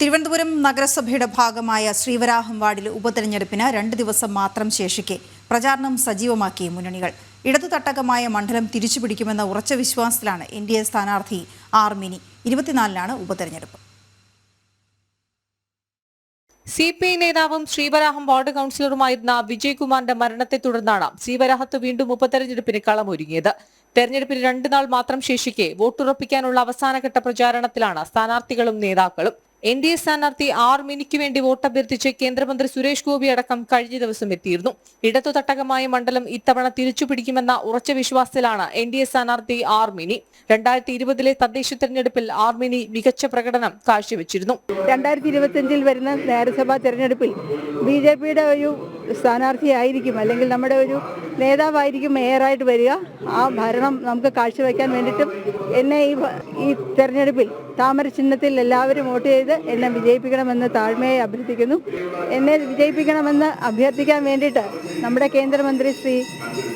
തിരുവനന്തപുരം നഗരസഭയുടെ ഭാഗമായ ശ്രീവരാഹം വാർഡിൽ ഉപതെരഞ്ഞെടുപ്പിന് രണ്ട് ദിവസം മാത്രം ശേഷിക്കെ പ്രചാരണം സജീവമാക്കി മുന്നണികൾ. ഇടതു തട്ടകമായ മണ്ഡലം തിരിച്ചുപിടിക്കുമെന്ന ഉറച്ച വിശ്വാസത്തിലാണ് എൻ ഡി എ സ്ഥാനാർത്ഥി ആർ മിനി ഇരുപത്തിനാലിനാണ് ഉപതെരഞ്ഞെടുപ്പ്. സി പി ഐ നേതാവും ശ്രീവരാഹം വാർഡ് കൌൺസിലറുമായിരുന്ന വിജയ്കുമാറിന്റെ മരണത്തെ തുടർന്നാണ് ശ്രീവരാഹത്ത് വീണ്ടും ഉപതെരഞ്ഞെടുപ്പിന് കളമൊരുങ്ങിയത്. തെരഞ്ഞെടുപ്പിന് രണ്ടു നാൾ മാത്രം ശേഷിക്കെ വോട്ടുറപ്പിക്കാനുള്ള അവസാനഘട്ട പ്രചാരണത്തിലാണ് സ്ഥാനാർത്ഥികളും നേതാക്കളും. എൻ ഡി എ സ്ഥാനാർത്ഥി ആർ മിനിക്ക് വേണ്ടി വോട്ടഭ്യർത്ഥിച്ച് കേന്ദ്രമന്ത്രി സുരേഷ് ഗോപി അടക്കം കഴിഞ്ഞ ദിവസം എത്തിയിരുന്നു. ഇടതു തട്ടകമായ മണ്ഡലം ഇത്തവണ തിരിച്ചുപിടിക്കുമെന്ന ഉറച്ച വിശ്വാസത്തിലാണ് എൻ ഡി എ സ്ഥാനാർത്ഥി ആർ മിനി രണ്ടായിരത്തി ഇരുപതിലെ തദ്ദേശ തെരഞ്ഞെടുപ്പിൽ ആർ മിനി മികച്ച പ്രകടനം കാഴ്ചവെച്ചിരുന്നു. രണ്ടായിരത്തി ഇരുപത്തിയഞ്ചിൽ വരുന്ന നഗരസഭാ തെരഞ്ഞെടുപ്പിൽ ബി ജെ പിയുടെ ഒരു സ്ഥാനാർത്ഥിയായിരിക്കും. അല്ലെങ്കിൽ നമ്മുടെ ഒരു നേതാവായിരിക്കും മേയറായിട്ട് വരിക. ആ ഭരണം നമുക്ക് കാഴ്ചവെക്കാൻ വേണ്ടിയിട്ടും എന്നെ ഈ ഈ തെരഞ്ഞെടുപ്പിൽ താമര ചിഹ്നത്തിൽ എല്ലാവരും വോട്ട് ചെയ്ത് എന്നെ വിജയിപ്പിക്കണമെന്ന് താഴ്മയെ അഭ്യർത്ഥിക്കുന്നു. എന്നെ വിജയിപ്പിക്കണമെന്ന് അഭ്യർത്ഥിക്കാൻ വേണ്ടിയിട്ട് നമ്മുടെ കേന്ദ്രമന്ത്രി ശ്രീ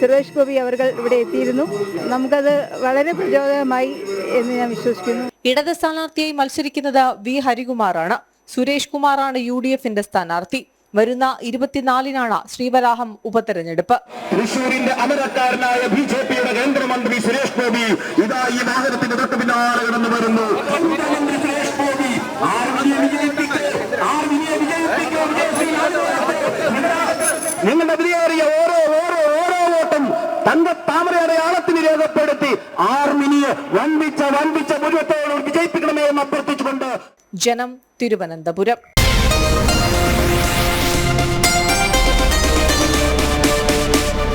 സുരേഷ് ഗോപി അവർ ഇവിടെ എത്തിയിരുന്നു. നമുക്കത് വളരെ പ്രചോദനമായി എന്ന് ഞാൻ വിശ്വസിക്കുന്നു. ഇടത് സ്ഥാനാർത്ഥിയായി മത്സരിക്കുന്നത് വി. ഹരികുമാറാണ്. സുരേഷ് കുമാറാണ് യു ഡി എഫിന്റെ സ്ഥാനാർത്ഥി. വരുന്ന ഇരുപത്തിനാലിനാണ് ശ്രീവരാഹം ഉപതെരഞ്ഞെടുപ്പ്. തൃശൂരിന്റെ അമരക്കാരനായ ബി ജെ പിയുടെ കേന്ദ്രമന്ത്രി സുരേഷ് ഗോപി ഇതാ ഈ വാഹനത്തിന്റെ തൊട്ട് പിന്നാലെ കടന്നു വരുന്നു. നിങ്ങളുടെ വിലയേറിയ ഓരോ ഓരോ ഓരോ വോട്ടും തങ്ക താമര അടയാളത്തിന് രേഖപ്പെടുത്തി ആർമിനിയെ വൻപിച്ച വൻപിച്ച ഭൂരിപത്തോട് വിജയിപ്പിക്കണമേ എന്ന് അഭ്യർത്ഥിച്ചുകൊണ്ട് ജനം തിരുവനന്തപുരം.